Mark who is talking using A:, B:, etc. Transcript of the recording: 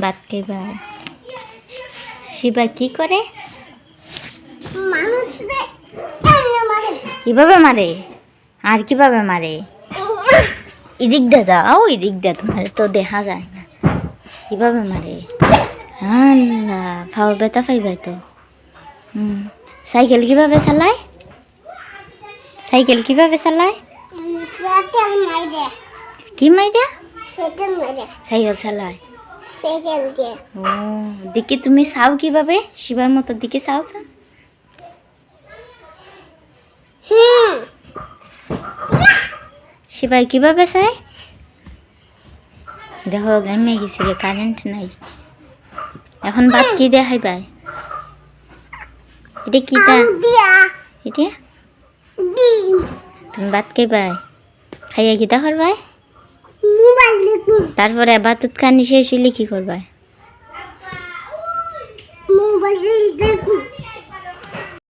A: ভাত খাইবা শিবা কি করে?
B: এমনি মারে।
A: আর কীভাবে মারে? এদিক দিয়ে যাও এদিক দিয়ে তোমার তো দেখা যায় না। কীভাবে মারে। আল্লাহ ফাও বেতা পাইবাই তো। হুম। সাইকেল কীভাবে চালায়? সাইকেল কীভাবে চালায়? কি মাইরে? সাইকেল চালায়? ও দিকে তুমি চাও কীভাবে? শিবার মতো দিকে চাও শিবাই কীভাবে চাই দেখো গ্রামে গেছি কারেন্ট নাই। এখন ভাত কি দেখাইবাই এটা কি এটা? তুমি ভাত খাইবাই খাইয়া কিতা করবাই তারপরে ভাতত খানি শেষ হইলে কি করবা?
B: মোবাইল দেখুন